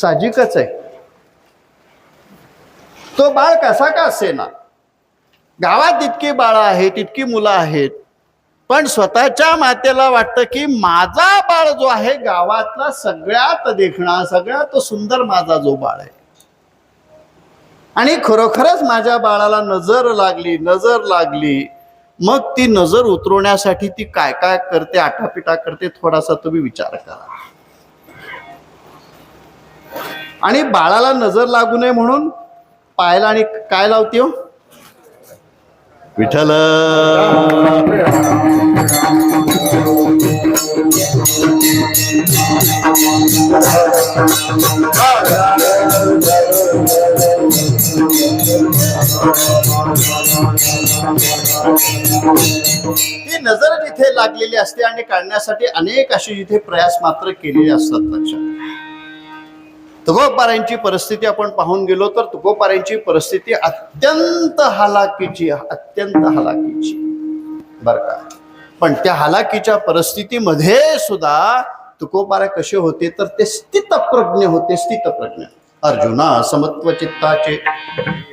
साहजिकच आहे. तो बाळ कसा का असेना? गावात जितकी बाळं आहेत तितकी मुलं आहेत. पण स्वतःच्या मातेला वाटतं की माझा बाळ जो आहे गावातला सगळ्यात देखणा सगळ्यात सुंदर माझा जो बाळ आहे. आणि खरोखरच माझ्या बाळाला नजर लागली नजर लागली. मग ती नजर उतरवण्यासाठी ती काय काय करते आटापिटा करते थोडासा तुम्ही विचार करा. आणि बाळाला नजर लागू नये म्हणून पायाला आणि काय लावते हो? विठ्ठल. ती नजर जिथे लागलेली असते आणि काढण्यासाठी अनेक अशी जिथे प्रयास मात्र केलेले असतात लक्षात. तुकोबारांची परिस्थिती आपण पाहून गेलो तर तुकोबारांची परिस्थिती अत्यंत हालाकीची अत्यंत हालाकीची. बर का? पण त्या हालाकीच्या परिस्थितीमध्ये सुद्धा तुकोबारा कसे होते तर ते स्थितप्रज्ञ होते स्थितप्रज्ञ. अर्जुना समत्व चित्ताचे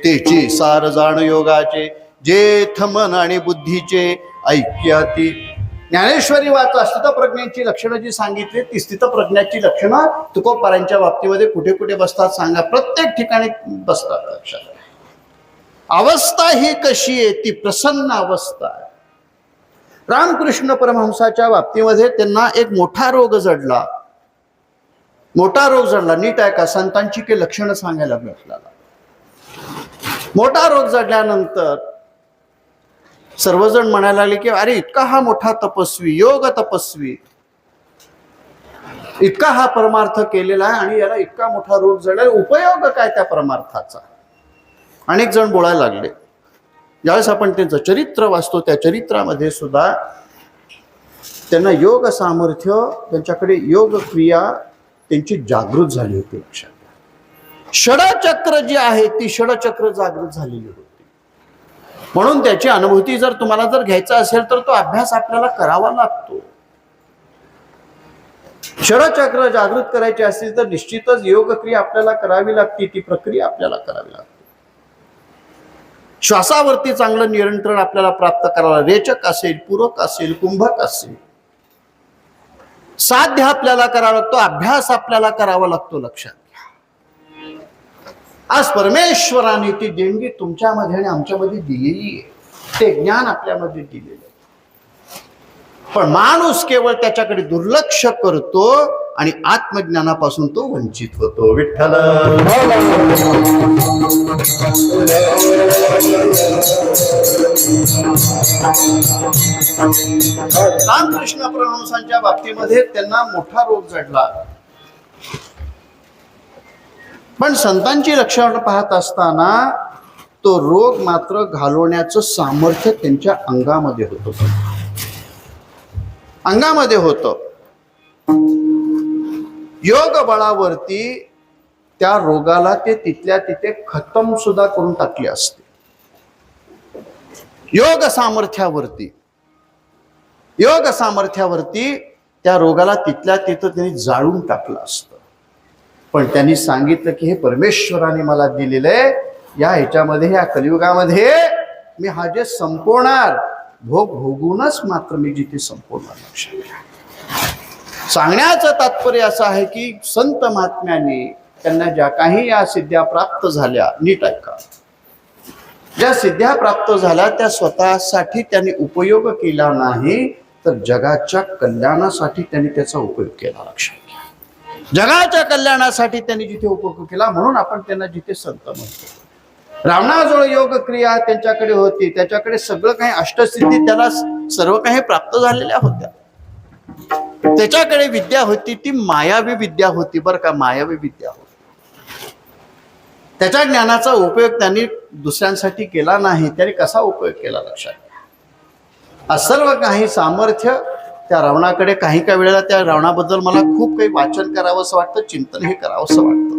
तेचे सार जाण योगाचे जेथ मन आणि बुद्धीचे ऐक्याती ज्ञानेश्वरी वाचा स्थितप्रज्ञांची लक्षणं जी सांगितली ती स्थितप्रज्ञाची लक्षणं तुकोपारांच्या बाबतीमध्ये कुठे कुठे बसतात सांगा. प्रत्येक ठिकाणी बसतात लक्षात अवस्था ही कशी आहे? ती प्रसन्न अवस्था आहे. रामकृष्ण परमहंसाच्या बाबतीमध्ये त्यांना एक मोठा रोग जडला. मोठा रोग जडला. नीट आहे का संतांची काही लक्षणं सांगायला आपल्याला मोठा रोग जडल्यानंतर सर्वजण म्हणायला लागले की अरे इतका हा मोठा तपस्वी योग तपस्वी. इतका हा परमार्थ केलेला आहे आणि याला इतका मोठा रोग झाला उपयोग काय त्या परमार्थाचा? अनेक जण बोलायला लागले. ज्यावेळेस आपण त्यांचं चरित्र वाचतो त्या चरित्रामध्ये सुद्धा त्यांना योग सामर्थ्य त्यांच्याकडे योग क्रिया त्यांची जागृत झाली होती लक्षात षडचक्र जी आहे ती षडचक्र जागृत झालेली होती. म्हणून त्याची अनुभूती जर तुम्हाला जर घ्यायचा असेल तर तो अभ्यास आपल्याला करावा लागतो. शरचक्र जागृत करायची असतील तर निश्चितच योगक्रिया आपल्याला करावी लागते ती प्रक्रिया आपल्याला करावी लागते. श्वासावरती चांगलं नियंत्रण आपल्याला प्राप्त करायला रेचक असेल पूरक असेल कुंभक असेल. साध्य आपल्याला करावा लागतो अभ्यास आपल्याला करावा लागतो लक्षात. आज परमेश्वराने ती देणगी तुमच्यामध्ये आणि आमच्यामध्ये दिलेली आहे. ते ज्ञान आपल्यामध्ये दिलेलं आहे. पण माणूस केवळ त्याच्याकडे दुर्लक्ष करतो आणि आत्मज्ञानापासून तो वंचित होतो. विठ्ठल! रामकृष्ण परमहंसांच्या बाबतीमध्ये त्यांना मोठा रोग जडला पण संतांची लक्षणं पाहत असताना तो रोग मात्र घालवण्याचं सामर्थ्य त्यांच्या अंगामध्ये होतं. अंगामध्ये होतं. योग बळावरती त्या रोगाला ते तिथल्या तिथे खतम सुद्धा करून टाकले असते. योग सामर्थ्यावरती योग सामर्थ्यावरती त्या रोगाला तिथल्या तिथं त्यांनी जाळून टाकलं असतं. पण त्यांनी सांगितलं की हे परमेश्वराने मला दिलेलं आहे. या ह्याच्यामध्ये या कलियुगामध्ये मी हा जे संपवणार भोग भोगूनच मात्र मी जिथे संपवणार लक्षात सांगण्याचं तात्पर्य असं आहे की संत महात्म्याने त्यांना ज्या काही या सिद्ध्या प्राप्त झाल्या नीट ऐका. ज्या सिद्ध्या प्राप्त झाल्या त्या स्वतःसाठी त्यांनी उपयोग केला नाही तर जगाच्या कल्याणासाठी त्यांनी त्याचा उपयोग केला लक्षात जगाच्या कल्याणासाठी त्यांनी जिथे उपयोग केला म्हणून आपण त्यांना जिथे संत म्हणतो. रावणाजवळ योग क्रिया त्यांच्याकडे होती त्याच्याकडे सगळं काही अष्टसिद्धी त्याला सर्व काही प्राप्त झालेल्या होत्या. त्याच्याकडे विद्या होती ती मायावी विद्या होती बरं का मायावी विद्या होती. त्याच्या ज्ञानाचा उपयोग त्यांनी दुसऱ्यांसाठी केला नाही त्याने कसा उपयोग केला लक्षात? सर्व काही सामर्थ्य त्या रावणाकडे काही काही वेळेला त्या रावणाबद्दल मला खूप काही वाचन करावं असं वाटतं चिंतन हे करावं असं वाटतं.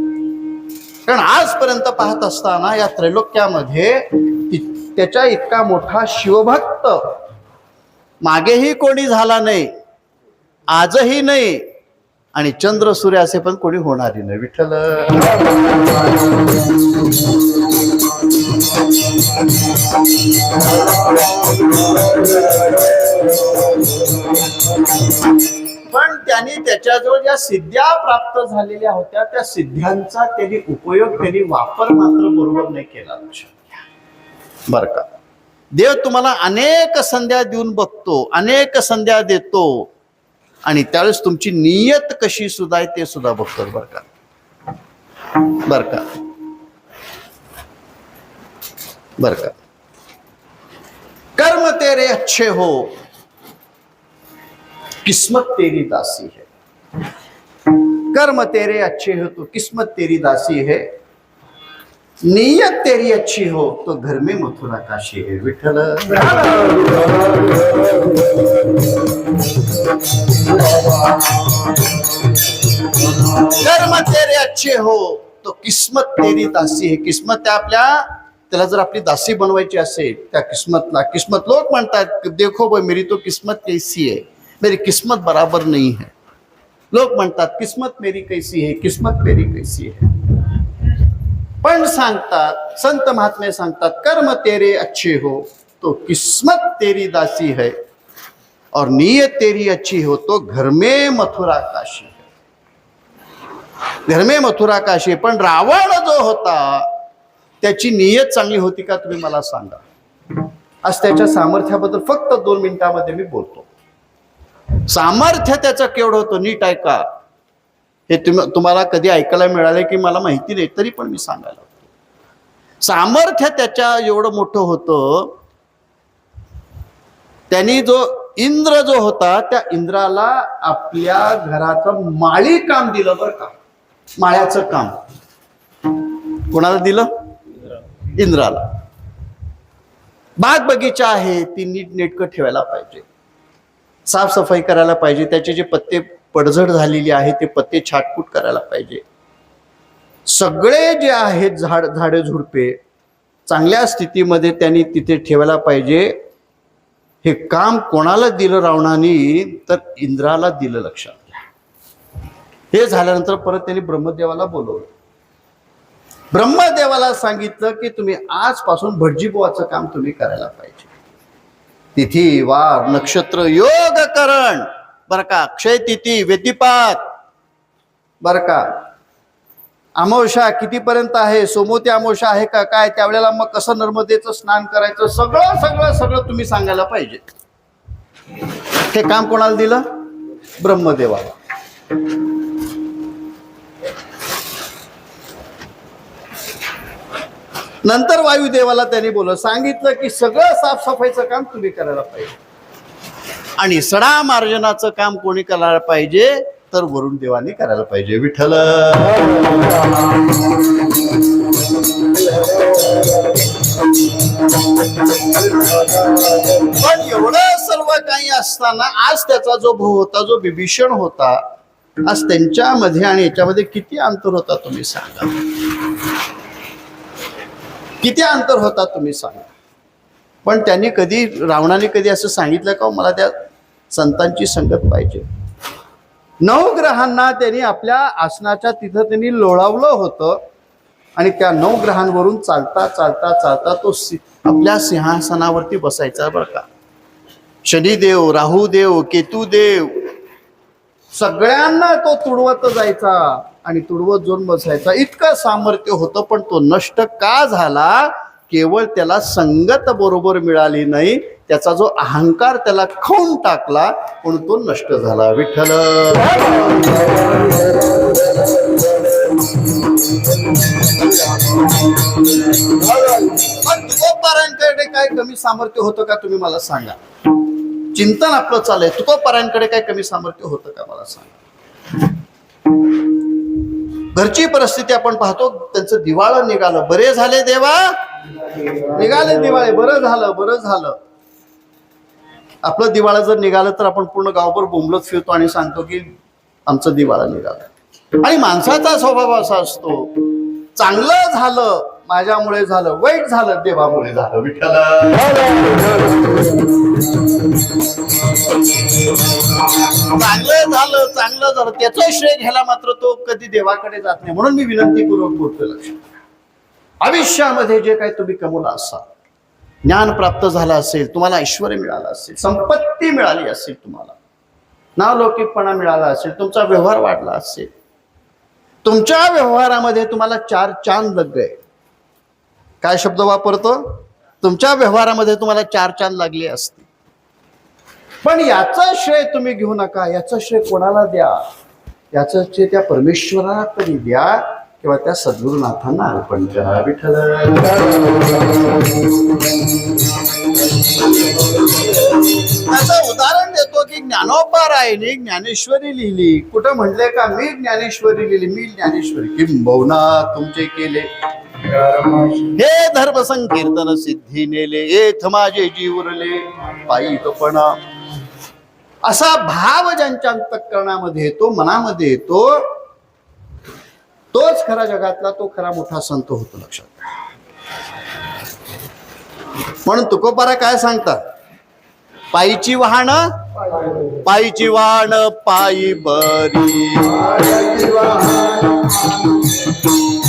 कारण आजपर्यंत पाहत असताना या त्रैलोक्यामध्ये त्याच्या इतका मोठा शिवभक्त मागेही कोणी झाला नाही आजही नाही आणि चंद्र सूर्य असे पण कोणी होणारी नाही. विठ्ठल. पण त्यांनी त्याच्याजवळ ज्या सिद्ध्या प्राप्त झालेल्या होत्या त्या सिद्ध्यांचा त्यांनी उपयोग त्यांनी वापर मात्र बरोबर नाही केला. बर का? देव तुम्हाला अनेक संध्या देऊन बघतो अनेक संध्या देतो. आणि त्यावेळेस तुमची नियत कशी सुद्धा आहे ते सुद्धा बघतो बर का? बर का? बर का? कर्म तेरे अच्छे हो किस्मत तेरी दासी है। कर्म तेरे अच्छे हो तो किस्मत तेरी दासी है। नीयत तेरी अच्छी हो तो घर में मथुरा काशी है विठल। कर्म तेरे अच्छे हो तो किस्मत तेरी दासी है। किस्मत त्या आपल्या जर आपली दासी बनवायची असेल, त्या किस्मतला किस्मत लोक म्हणतात, देखो भाई, मेरी तो किस्मत कैसी है? मेरी किस्मत बराबर नहीं है। लोक म्हणतात किस्मत मेरी कैसी है? किस्मत मेरी कैसी है? पण सांगतात संत महात्मे सांगतात कर्म तेरे अच्छे हो तो किस्मत तेरी दासी है और नीयत तेरी अच्छी हो तो घर में मथुरा काशी है। घर में मथुरा काशी पण रावण जो होता त्याची नियत चांगली होती का? तुम्ही मला सांगा. आज त्याच्या सामर्थ्याबद्दल फक्त दोन मिनिटामध्ये मी बोलतो. सामर्थ्य त्याचं केवढं होतं नीट ऐका. हे तुम्ही तुम्हाला कधी ऐकायला मिळाले की मला माहिती नाही तरी पण मी सांगायला होतो. सामर्थ्य त्याच्या एवढं मोठं होतं त्यांनी जो इंद्र जो होता त्या इंद्राला आपल्या घराचं माळी काम दिलं बरं का. माळ्याचं काम. कोणाला दिलं? इंद्राला. बाग बगीचा आहे ती नीट नेटकं ठेवायला पाहिजे. साफसफाई करायला पाहिजे त्याचे जे पत्ते पडझड झालेली आहे ते पत्ते छाटकूट करायला पाहिजे. सगळे जे आहेत झाड झाडे झुडपे चांगल्या स्थितीमध्ये त्यांनी तिथे ठेवायला पाहिजे. हे काम कोणाला दिलं रावणाने तर इंद्राला दिलं लक्षात घ्या. हे झाल्यानंतर परत त्यांनी ब्रह्मदेवाला बोलवलं. ब्रह्मदेवाला सांगितलं की तुम्ही आजपासून भटजीबुवाचं काम तुम्ही करायला पाहिजे. तिथी वार नक्षत्र योग करण. बर का क्षय तिथी व्यतिपात. बर का. अमावस्या कितीपर्यंत आहे? सोमोती अमावस्या आहे का काय? त्यावेळेला मग कसं नर्मदेचं स्नान करायचं? सगळं सगळं सगळं तुम्ही सांगायला पाहिजे. हे काम कोणाला दिलं? ब्रह्मदेवाला. नंतर वायुदेवाला त्यांनी बोललं सांगितलं की सगळं साफसफाईचं काम तुम्ही करायला पाहिजे. आणि सडा मार्जनाचं काम कोणी करायला पाहिजे तर वरुण देवानी करायला पाहिजे. विठ्ठल! पण एवढं सर्व काही असताना आज त्याचा जो भाऊ होता जो विभीषण होता आज त्यांच्यामध्ये आणि याच्यामध्ये किती अंतर होता तुम्ही सांगा. किती अंतर होता तुम्ही सांगा. पण त्यांनी कधी रावणाने कधी असं सांगितलं का हो? मला त्या संतांची संगत पाहिजे. नऊ ग्रहांना त्यांनी आपल्या आसनाच्या तिथं त्यांनी लोळावलं होतं. आणि त्या नऊ ग्रहांवरून चालता चालता चालता तो सि आपल्या सिंहासनावरती बसायचा बरं का. शनिदेव राहुदेव केतुदेव सगळ्यांना तो तुडवत जायचा. आणि तुडवत जाऊन बसायचा. इतकं सामर्थ्य होतं पण तो नष्ट का झाला? केवळ त्याला संगत बरोबर मिळाली नाही. त्याचा जो अहंकार त्याला खाऊन टाकला म्हणून तो नष्ट झाला. विठ्ठल! पण काय कमी सामर्थ्य होतं का तुम्ही मला सांगा? चिंतन आपलं चाललंय. तुकोबारांकडे काय कमी सामर्थ्य होतं का मला सांगा? घरची परिस्थिती आपण पाहतो त्यांचं दिवाळं निघालं. बरे झाले देवा? निघाले दिवाळे. बरं झालं बरं झालं. आपलं दिवाळं जर निघालं तर आपण पूर्ण गावभर बोंबलत फिरतो आणि सांगतो की आमचं दिवाळं निघालं. आणि माणसाचा स्वभाव असा असतो. चांगलं झालं माझ्यामुळे झालं वाईट झालं देवामुळे झालं विठ्ठल. चांगलं झालं चांगलं झालं. त्याचं श्रेय घ्यायला मात्र तो कधी देवाकडे जात नाही. म्हणून मी विनंतीपूर्वक बोलतो लक्षात आयुष्यामध्ये जे काही तुम्ही कमवलं असाल ज्ञान प्राप्त झालं असेल तुम्हाला ऐश्वर मिळालं असेल संपत्ती मिळाली असेल तुम्हाला नावलौकिकपणा मिळाला असेल तुमचा व्यवहार वाढला असेल तुमच्या व्यवहारामध्ये तुम्हाला चार चांद लग गए काय शब्द वापरतो? तुमच्या व्यवहारामध्ये तुम्हाला चार चांद लागले असते पण याचा श्रेय तुम्ही घेऊ नका. याचा श्रेय कोणाला द्या? याचा श्रेय त्या परमेश्वराकडे द्या किंवा त्या सद्गुरुनाथांना अर्पण करा. विठ्ठल. त्याचं उदाहरण ज्ञानोबा ज्ञानेश्वरी लिहिली. कुठं म्हणले का? मी ज्ञानेश्वरी लिहिली. मी ज्ञानेश्वरी. किंबहुना तुमचे केले. हे धर्म संकीर्तन सिद्धी नेले. एथ माझे जीव उरले. पायी तोपणा असा भाव ज्यांच्या अंतकरणामध्ये येतो मनामध्ये येतो तोच खरा जगातला तो खरा मोठा संत होतो लक्षात. म्हणून तुकोपारा काय सांगतात? पायीची वाहन पायीची वाण पायी बरी.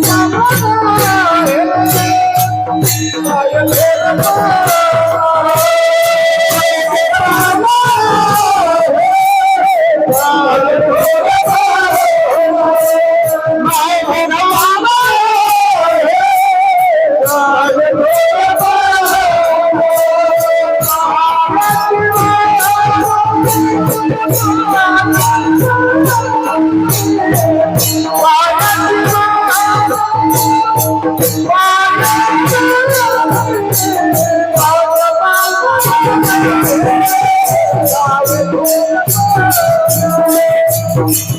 Mama, Oh!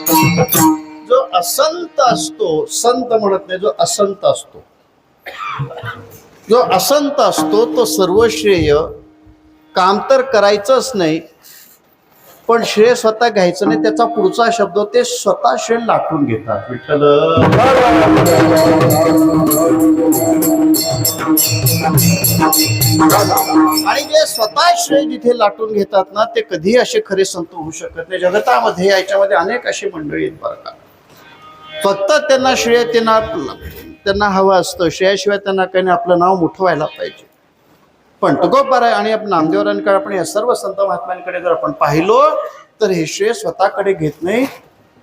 जो असंत असतो संत म्हणत नाही जो असंत असतो. जो असंत असतो तो सर्व श्रेय काम तर करायचंच नाही पण श्रेय स्वतः घ्यायचं नाही त्याचा पुढचा शब्द ते स्वतः श्रेय लाटून घेतात. विठ्ठल. आणि जे स्वतः श्रेय जिथे लाटून घेतात ना ते कधीही असे खरे संत होऊ शकत नाही. जगतामध्ये याच्यामध्ये अनेक अशी मंडळी आहेत बरं का. फक्त त्यांना श्रेय त्यांना त्यांना हवं असतं. श्रेयाशिवाय त्यांना काही आपलं नाव मोठं व्हायला पाहिजे. पण तुकोबार आणि आपण नामदेवरांकडे आपण या सर्व संत महात्म्यांकडे जर आपण पाहिलो तर हे श्रेय स्वतःकडे घेत नाही.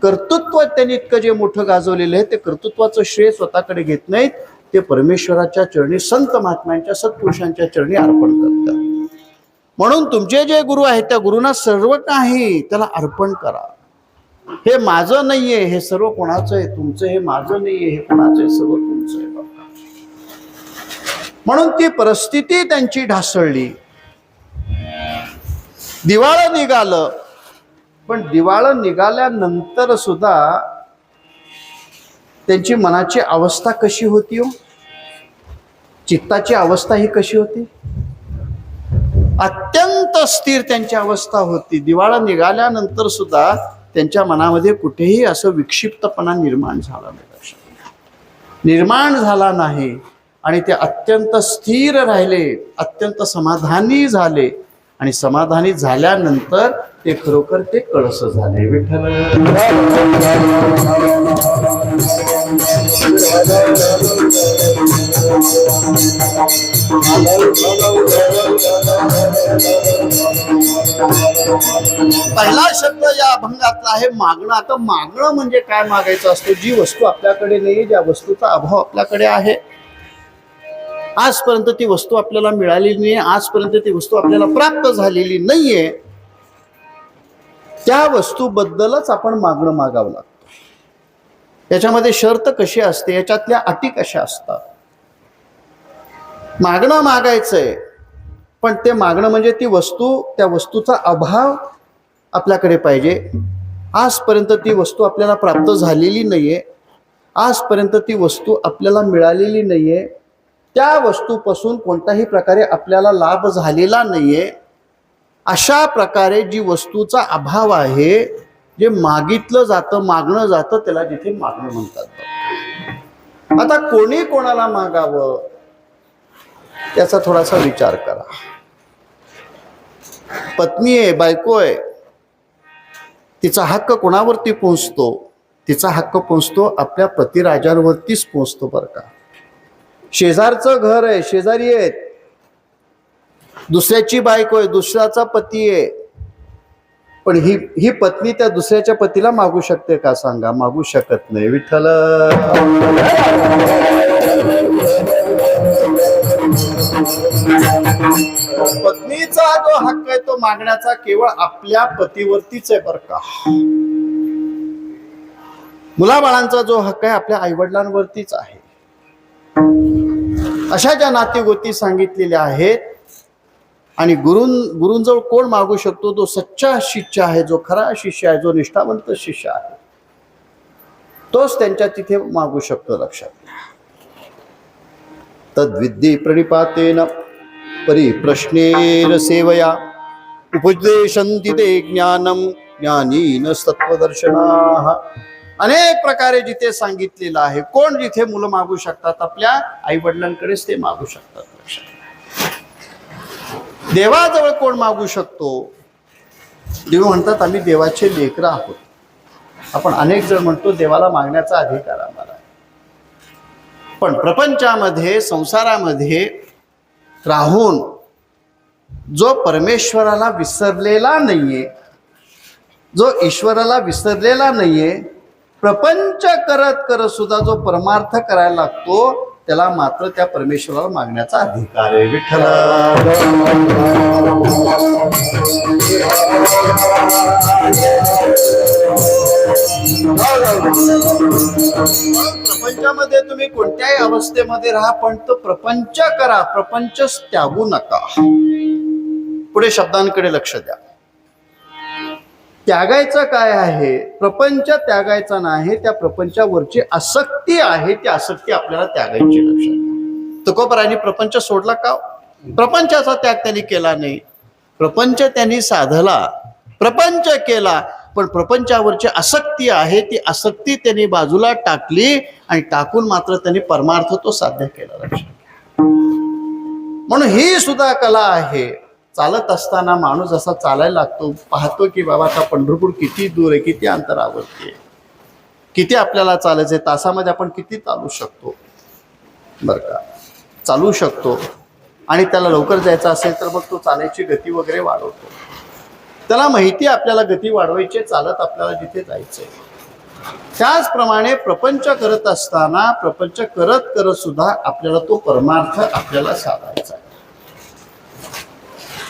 कर्तृत्व त्यांनी इतकं जे मोठं गाजवलेलं आहे ते कर्तृत्वाचं श्रेय स्वतःकडे घेत नाहीत. ते परमेश्वराच्या चरणी संत महात्म्यांच्या सत्पुरुषांच्या चरणी अर्पण करतात. म्हणून तुमचे जे गुरु आहेत त्या गुरुंना सर्व काही त्याला अर्पण करा. हे माझं नाहीये हे सर्व कोणाचं आहे? तुमचं हे माझं नाहीये हे कोणाचं आहे? सर्व तुमचं आहे म्हणून ती परिस्थिती त्यांची ढासळली. दिवाळं निघालं. पण दिवाळं निघाल्यानंतर सुद्धा त्यांची मनाची अवस्था कशी होती हो? चित्ताची अवस्था ही कशी होती? अत्यंत स्थिर त्यांची अवस्था होती. दिवाळा निघाल्यानंतर सुद्धा त्यांच्या मनामध्ये कुठेही असं विक्षिप्तपणा निर्माण झाला नाही. निर्माण झाला नाही. आणि ते अत्यंत स्थिर राहिले अत्यंत समाधानी झाले. आणि समाधानी झाल्यानंतर ते खरोखर ते कळस झाले. विठ्ठल. पहिला शब्द या अभंगातला आहे मागणं. आता मागणं म्हणजे काय मागायचं असतं? जी वस्तू आपल्याकडे नाही ज्या वस्तूचा अभाव आपल्याकडे आहे आजपर्यंत ती वस्तू आपल्याला मिळालेली नाही आजपर्यंत ती वस्तू आपल्याला प्राप्त झालेली नाहीये त्या वस्तूबद्दलच आपण मागणं मागावं लागतं. याच्यामध्ये शर्त कशी असते? याच्यातल्या अटी कशा असतात? मागणं मागायचंय पण ते मागणं म्हणजे ती वस्तू त्या वस्तूचा अभाव आपल्याकडे पाहिजे. आजपर्यंत ती वस्तू आपल्याला प्राप्त झालेली नाहीये. आजपर्यंत ती वस्तू आपल्याला मिळालेली नाहीये. त्या वस्तूपासून कोणत्याही प्रकारे आपल्याला लाभ झालेला नाहीये. अशा प्रकारे जी वस्तूचा अभाव आहे जे मागितलं जातं मागणं जातं त्याला जिथे मागणं म्हणतात. आता कोणी कोणाला मागावं? त्याचा थोडासा विचार करा. पत्नी आहे बायको आहे. तिचा हक्क कोणावरती पोचतो तिचा हक्क पोचतो आपल्या पतिराजांवरतीच पोचतो बरं का. शेजारचं घर आहे शेजारी आहेत. दुसऱ्याची बायको आहे दुसऱ्याचा पती आहे. पण ही ही पत्नी त्या दुसऱ्याच्या पतीला मागू शकते का सांगा? मागू शकत नाही. विठ्ठल! पत्नीचा जो हक्क आहे तो मागण्याचा केवळ आपल्या पतीवरतीच आहे बरं का. मुलाबाळांचा जो हक्क आहे आपल्या आईवडिलांवरतीच आहे. अशा ज्या नातेगोती सांगितलेल्या आहेत आणि गुरुं गुरुंजवळ कोण मागू शकतो? तो सच्चा शिष्य आहे जो खरा शिष्य आहे जो निष्ठावंत शिष्य आहे. तोच त्यांच्या तिथे मागू शकतो लक्षात. तद्विद्धी तद्विद्ये प्रणिपातेन परिप्रश्नेन सेवया उपदेशंती ते ज्ञानम ज्ञानीन सत्वदर्शना अनेक प्रकारे जिथे सांगितलेलं आहे कोण जिथे मुलं मागू शकतात आपल्या आई वडिलांकडेच ते मागू शकतात. लक्षात देवाजवळ कोण मागू शकतो? देव म्हणतात आम्ही देवाचे लेकर आहोत. आपण अनेक जण म्हणतो देवाला मागण्याचा अधिकार आम्हाला पण प्रपंचामध्ये संसारामध्ये राहून जो परमेश्वराला विसरलेला नाहीये जो ईश्वराला विसरलेला नाहीये प्रपंच करत करत सुद्धा जो परमार्थ करायला लागतो त्याला मात्र त्या परमेश्वराला मागण्याचा अधिकार आहे. विठ्ठल! प्रपंचामध्ये तुम्ही कोणत्याही अवस्थेमध्ये राहा पण तो प्रपंच करा. प्रपंच त्यागू नका. पुढे शब्दांकडे लक्ष द्या. त्यागायचं काय आहे? प्रपंच त्यागायचा नाही त्या प्रपंचावरची आसक्ती आहे ती आसक्ती आपल्याला त्यागायची लक्षात घ्या. प्रपंच सोडला का? प्रपंचाचा त्याग त्यांनी केला नाही. प्रपंच त्यांनी साधला. प्रपंच केला. पण प्रपंचावरची आसक्ती आहे ती आसक्ती त्यांनी बाजूला टाकली आणि टाकून मात्र त्यांनी परमार्थ तो साध्य केला. लक्षात म्हणून ही सुद्धा कला आहे. चालत असताना माणूस असा चालायला लागतो पाहतो की बाबा आता पंढरपूर किती दूर आहे किती अंतरावरती आहे. किती आपल्याला चालायचं आहे तासामध्ये आपण किती चालू शकतो? बरं का? चालू शकतो. आणि त्याला लवकर जायचं असेल तर मग तो चालायची गती वगैरे वाढवतो. त्याला माहिती आपल्याला गती वाढवायची चालत आपल्याला जिथे जायचंय. त्याचप्रमाणे प्रपंच करत असताना प्रपंच करत करत सुद्धा आपल्याला तो परमार्थ आपल्याला साधायचा आहे.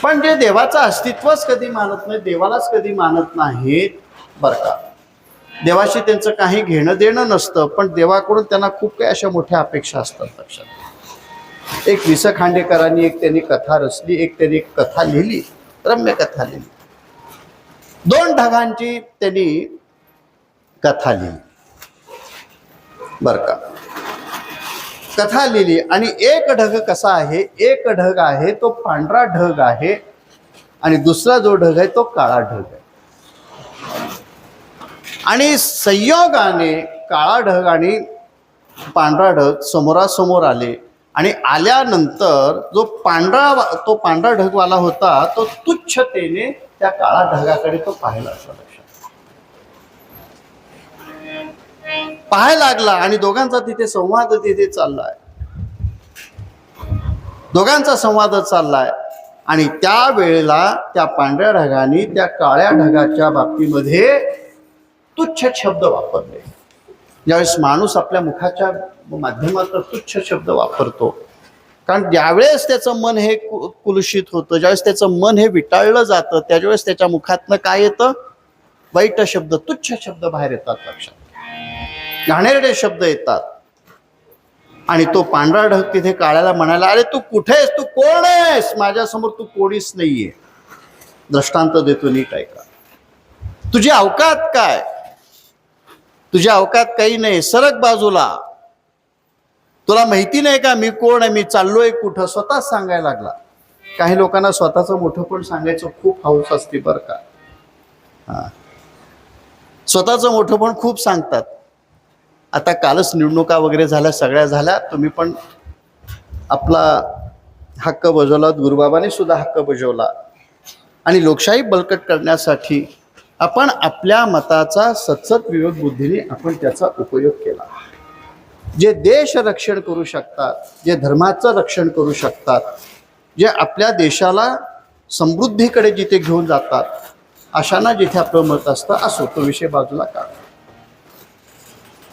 पण जे देवाचं अस्तित्वच कधी मानत नाही देवालाच कधी मानत नाहीत बरं का? देवाशी त्यांचं काही घेणं देणं नसतं पण देवाकडून त्यांना खूप काही अशा मोठ्या अपेक्षा असतात लक्षात एक एक विस खांडेकरांनी एक त्यांनी कथा रचली एक त्यांनी कथा लिहिली रम्य कथा लिहिली. दोन ढगांची त्यांनी कथा लिहिली. बर का? कथा लिहिली. आणि एक ढग कसा आहे? एक ढग आहे तो पांढरा ढग आहे. आणि दुसरा जो ढग आहे तो काळा ढग आहे. आणि संयोगाने काळा ढग आणि पांढरा ढग समोरासमोर आले. आणि आल्यानंतर जो पांढरा तो पांढरा ढगवाला होता तो तुच्छतेने त्या काळा ढगाकडे तो पाहायला लागला पाहायला लागला आणि दोघांचा तिथे संवाद तिथे चाललाय. दोघांचा संवाद चाललाय. आणि त्या वेळेला त्या पांढऱ्या ढगाने त्या काळ्या ढगाच्या बाबतीमध्ये तुच्छ शब्द वापरले. ज्यावेळेस माणूस आपल्या मुखाच्या माध्यमातून तुच्छ शब्द वापरतो. कारण ज्यावेळेस त्याचं मन हे कु- कुलुषित होतं ज्यावेळेस त्याचं मन हे विटाळलं जातं त्यावेळेस त्याच्या मुखातनं काय येतं? वाईट शब्द तुच्छ शब्द बाहेर येतात लक्षात. घाणेरडे शब्द येतात. आणि तो पांढरा ढग तिथे काळ्याला म्हणायला अरे तू कुठे आहेस तू कोण आहेस? माझ्यासमोर तू कोणीच नाहीये. दृष्टांत देतो नीट ऐका. तुझी अवकात काय? तुझ्या अवकात काही नाही सरक बाजूला. तुला माहिती नाही का मी कोण आहे? मी चाललोय कुठं? स्वतःच सांगायला लागला. काही लोकांना स्वतःचं मोठं पण सांगायचं खूप हौस असते बरं का. हा. स्वतःचं मोठं पण खूप सांगतात. आता कालच निवडणुका वगैरे झाल्या सगळ्या झाल्या. तुम्ही पण आपला हक्क बजावला गुरुबाबाने सुद्धा हक्क बजावला. आणि लोकशाही बळकट करण्यासाठी आपण आपल्या मताचा सतसत विवेक बुद्धीने आपण त्याचा उपयोग केला. जे देश रक्षण करू शकतात जे धर्माचं रक्षण करू शकतात जे आपल्या देशाला समृद्धीकडे जिथे घेऊन जातात अशांना जिथे आपलं मत असतं असो तो विषय बाजूला काढ.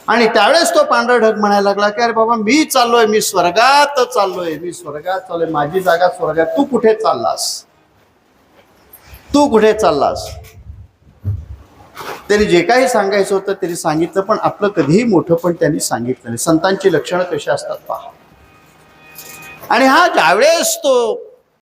आणि त्यावेळेस तो पांढरा ढग म्हणायला लागला की अरे बाबा मी चाललोय मी स्वर्गात चाललोय मी स्वर्गात चाललोय. माझी जागा स्वर्गात. तू कुठे चाललास? तू कुठे चाललास? त्यांनी जे काही सांगायचं होतं त्यांनी सांगितलं पण आपलं कधीही मोठं पण त्यांनी सांगितलं नाही. संतांची लक्षणं कशी असतात पहा. आणि हा ज्यावेळेस तो